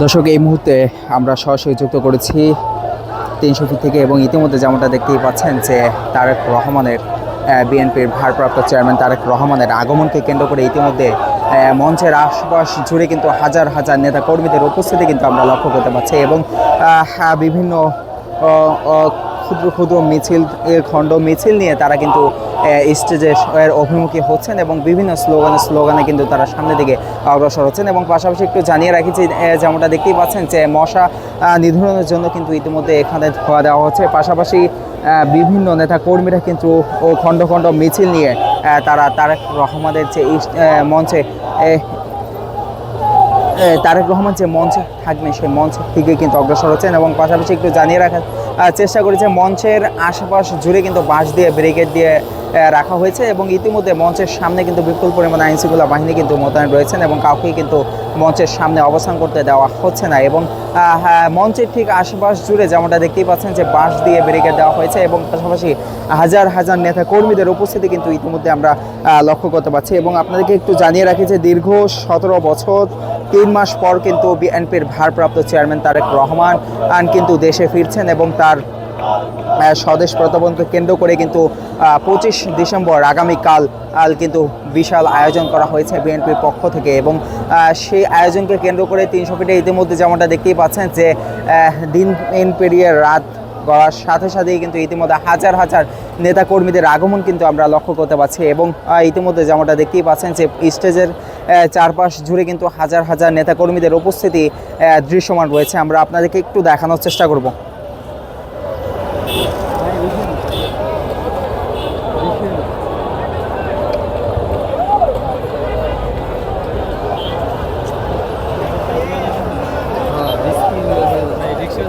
দর্শক, এই মুহূর্তে আমরা সরাসরি যুক্ত করেছি তিনশো ফিট থেকে এবং ইতিমধ্যে যেমনটা দেখতেই পাচ্ছেন যে তারেক রহমানের বিএনপির ভারপ্রাপ্ত চেয়ারম্যান তারেক রহমানের আগমনকে কেন্দ্র করে ইতিমধ্যে মঞ্চের আশপাশ জুড়ে কিন্তু হাজার হাজার নেতা কর্মীদের উপস্থিতি কিন্তু আমরা লক্ষ্য করতে পারছি এবং বিভিন্ন ক্ষুদ্র ক্ষুদ্র মিছিল খণ্ড মিছিল নিয়ে তারা কিন্তু স্টেজে এর অভিমুখী হচ্ছেন এবং বিভিন্ন স্লোগানে স্লোগানে কিন্তু তারা সামনের দিকে অগ্রসর হচ্ছেন এবং পাশাপাশি একটু জানিয়ে রাখি যে যেমনটা দেখতেই পাচ্ছেন যে, মশা নিধনের জন্য কিন্তু ইতিমধ্যে এখানে ধোয়া দেওয়া হচ্ছে। পাশাপাশি বিভিন্ন নেতা কর্মীরা কিন্তু খণ্ড খণ্ড মিছিল নিয়ে তারা তারেক রহমানের যে মঞ্চে তারেক রহমান যে মঞ্চে থাকবে সেই মঞ্চ থেকে কিন্তু অগ্রসর হচ্ছেন এবং পাশাপাশি একটু জানিয়ে রাখার চেষ্টা করেছে মঞ্চের আশেপাশ জুড়ে কিন্তু বাঁশ দিয়ে ব্রিগেড দিয়ে রাখা হয়েছে এবং ইতিমধ্যে মঞ্চের সামনে কিন্তু বিপুল পরিমাণে আইন শৃঙ্খলা বাহিনী কিন্তু মোতায়েন রয়েছেন এবং কাউকেই কিন্তু মঞ্চের সামনে অবস্থান করতে দেওয়া হচ্ছে না এবং হ্যাঁ, মঞ্চের ঠিক আশেপাশ জুড়ে যেমনটা দেখতেই পাচ্ছেন যে বাঁশ দিয়ে ব্যারিকেড দেওয়া হয়েছে এবং পাশাপাশি হাজার হাজার নেতা কর্মীদের উপস্থিতি কিন্তু ইতিমধ্যে আমরা লক্ষ্য করতে পারছি এবং আপনাদেরকে একটু জানিয়ে রাখি যে দীর্ঘ সতেরো বছর তিন মাস পর কিন্তু বিএনপির ভারপ্রাপ্ত চেয়ারম্যান তারেক রহমান কিন্তু দেশে ফিরছেন এবং তার স্বদেশ প্রত্যাবর্তনকে কেন্দ্র করে কিন্তু পঁচিশ ডিসেম্বর আগামীকাল কিন্তু বিশাল আয়োজন করা হয়েছে বিএনপির পক্ষ থেকে এবং সেই আয়োজনকে কেন্দ্র করে তিনশো ফিটে ইতিমধ্যে যেমনটা দেখতেই পাচ্ছেন যে দিন দিন পেরিয়ে রাত গড়ার সাথে সাথেই কিন্তু ইতিমধ্যে হাজার হাজার নেতা কর্মীদের আগমন কিন্তু আমরা লক্ষ্য করতে পারছি এবং ইতিমধ্যে যেমনটা দেখতেই পাচ্ছেন যে স্টেজের চারপাশ জুড়ে কিন্তু হাজার হাজার নেতা কর্মীদের উপস্থিতি দৃশ্যমান রয়েছে। আমরা আপনাদেরকে একটু দেখানোর চেষ্টা করব।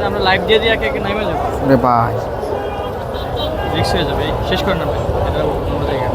আমরা লাইভ দিয়ে দিয়ে একে নেমে যাব রে ভাই। রিক্স হয়ে যাবে, শেষ করে নেবে এটা অন্য জায়গায়